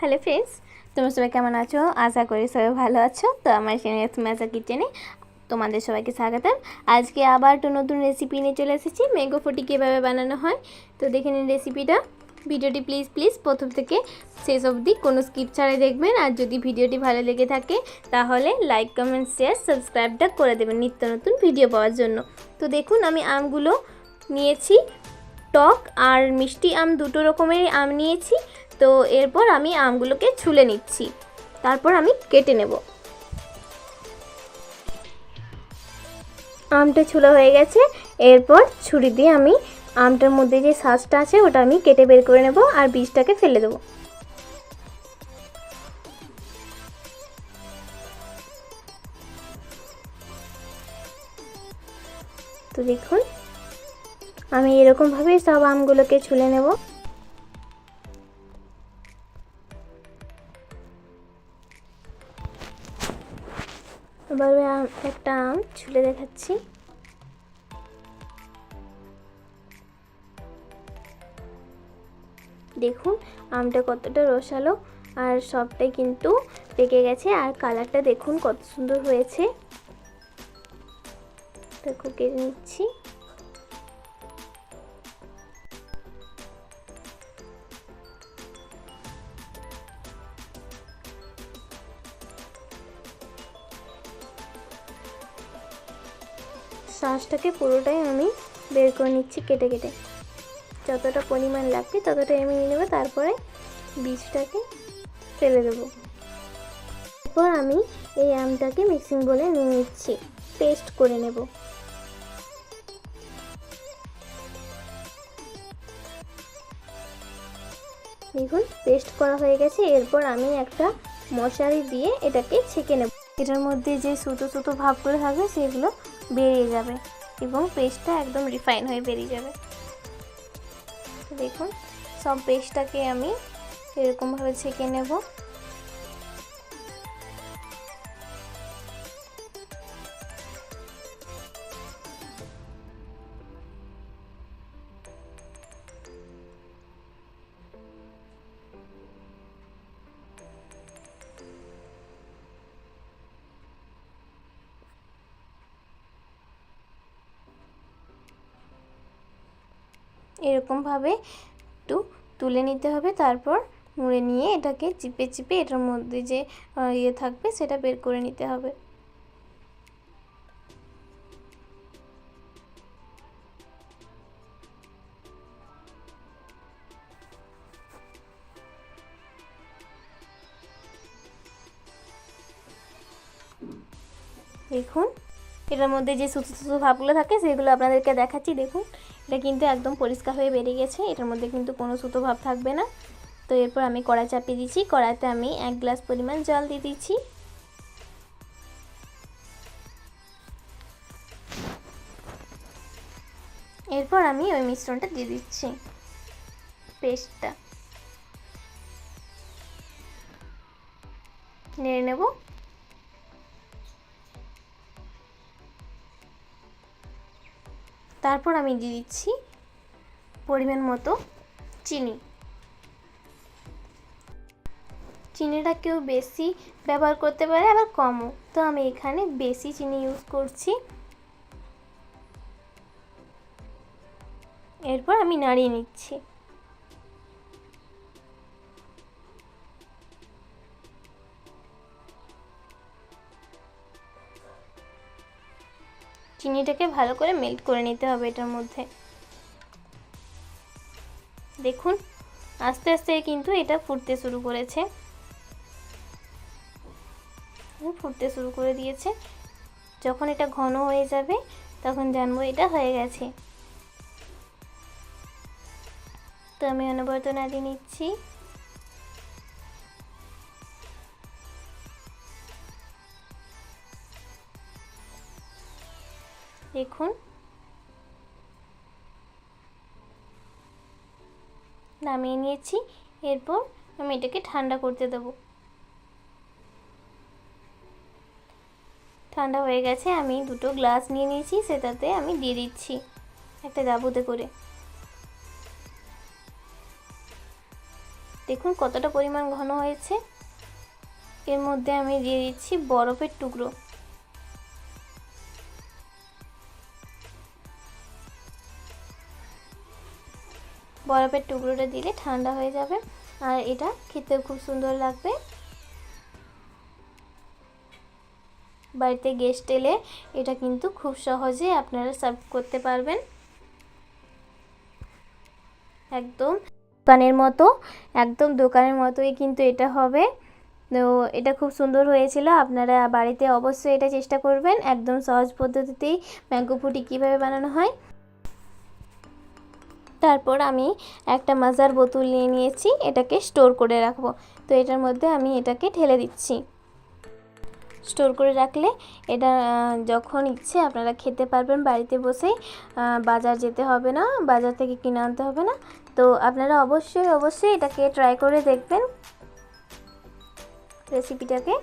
Hello friends, তোমরা সবাই কেমন আছো? আশা করি সবাই ভালো আছো। তো আমার চ্যানেল মেজা কিচেনে তোমাদের সবাইকে স্বাগতম। আজকে আবার একটা নতুন রেসিপি নিয়ে চলে এসেছি। ম্যাঙ্গো ফুটি কীভাবে বানানো হয়। তো দেখে নিন রেসিপিটা ভিডিওটি প্লিজ প্লিজ প্রথম থেকে শেষ অবধি কোনো স্কিপ ছাড়াই দেখবেন। আর যদি ভিডিওটি ভালো লেগে থাকে, তাহলে লাইক কমেন্ট শেয়ার সাবস্ক্রাইবটা করে দেবেন নিত্য নতুন ভিডিও পাওয়ার জন্য। তো দেখুন, আমি আমগুলো নিয়েছি। টক আর মিষ্টি আম দুটো রকমের আম নিয়েছি। তো এরপর আমি আমগুলোকে ছুলে নিচ্ছি। তারপর আমি কেটে নেব। আমটা ছুলা হয়ে গেছে। এরপর ছুরি দিয়ে আমি আমটার মধ্যে যে শ্বাসটা আছে, ওটা আমি কেটে বের করে নেব আর বীজটাকে ফেলে দেবো। তো দেখুন, আমি এরকমভাবেই সব আমগুলোকে ছুলে নেব। এবার একটা আম ছুলে দেখাচ্ছি। দেখুন, আমটা কতটা রসালো, আর সবটাই কিন্তু পেকে গেছে, আর কালারটা দেখুন কত সুন্দর হয়েছে। দেখো কেটে নিচ্ছি। শ্বাসটাকে পুরোটাই আমি বের করে নিচ্ছি কেটে কেটে। যতটা পরিমাণ লাগবে ততটাই আমি নিয়ে নেব, তারপরে বীজটাকে ফেলে দেবো। এরপর আমি এই আমটাকে মিক্সিং বলে নিয়ে নিচ্ছি, পেস্ট করে নেব। দেখুন, পেস্ট করা হয়ে গেছে। এরপর আমি একটা মশারি দিয়ে এটাকে ছেঁকে নেব। এটার মধ্যে যে সুতো সুতো ভাবগুলো থাকবে সেগুলো বেরিয়ে যাবে এবং পেস্টটা একদম রিফাইন হয়ে বেরিয়ে যাবে। দেখুন, সব পেস্টটাকে আমি এরকমভাবে ছেঁকে নেব। এরকমভাবে একটু তুলে নিতে হবে। তারপর মুড়ে নিয়ে এটাকে চিপে চিপে এটার মধ্যে যে ইয়ে থাকবে সেটা বের করে নিতে হবে। দেখুন, এটার মধ্যে যে সুতো সুতো ভাবগুলো থাকে, সেগুলো আপনাদেরকে দেখাচ্ছি। দেখুন এটা কিন্তু একদম পরিষ্কার হয়ে বেরিয়ে গেছে, এটার মধ্যে কিন্তু কোনো সুতো ভাব থাকবে না। তো এরপর আমি কড়া চাপিয়ে দিচ্ছি, কড়াইতে আমি এক গ্লাস পরিমাণ জল দিয়ে দিচ্ছি। এরপর আমি ওই মিশ্রণটা দিয়ে দিচ্ছি, পেস্টটা। নেড়ে নেব। তারপর আমি দিয়ে দিচ্ছি পরিমাণ মতো চিনি। চিনিটা কেউ বেশি ব্যবহার করতে পারে, আবার কমও। তো আমি এখানে বেশি চিনি ইউজ করছি। এরপর আমি নাড়িয়ে নিচ্ছি। চিনিটাকে ভালো করে মেল্ট করে নিতে হবে এটার মধ্যে। দেখুন, আস্তে আস্তে কিন্তু এটা ফুটতে শুরু করেছে। ফুটতে শুরু করে দিয়েছে। যখন এটা ঘন হয়ে যাবে, তখন জানব এটা হয়ে গেছে। তো আমি অনবরত নাড়িয়ে নিচ্ছি। দেখুন নামিয়ে নিয়েছি, এরপর আমি এটাকে ঠান্ডা করতে দেবো। ঠান্ডা হয়ে গেছে, আমি দুটো গ্লাস নিয়ে নিয়েছি, সেটাতে আমি দিয়ে দিচ্ছি একটা জাবুতে করে। দেখুন কতটা পরিমাণ ঘন হয়েছে। এর মধ্যে আমি দিয়ে দিচ্ছি বরফের টুকরো। বরফের টুকরোটা দিলে ঠান্ডা হয়ে যাবে। আর এটা খেতেও খুব সুন্দর লাগবে। বাড়িতে গেস্ট এলে এটা কিন্তু খুব সহজে আপনারা সার্ভ করতে পারবেন। একদম দোকানের মতো, একদম দোকানের মতোই কিন্তু এটা হবে। তো এটা খুব সুন্দর হয়েছিল। আপনারা বাড়িতে অবশ্যই এটা চেষ্টা করবেন। একদম সহজ পদ্ধতিতেই ম্যাঙ্গো ফুটি কীভাবে বানানো হয়। তারপর আমি একটা মাজার বোতল নিয়ে নিয়েছি, এটাকে স্টোর করে রাখব। তো এটার মধ্যে আমি এটাকে ঢেলে দিচ্ছি। স্টোর করে রাখলে এটা যখন ইচ্ছে আপনারা খেতে পারবেন বাড়িতে বসেই বাজার যেতে হবে না, বাজার থেকে কিনে আনতে হবে না। তো আপনারা অবশ্যই অবশ্যই এটাকে ট্রাই করে দেখবেন। রেসিপিটাকে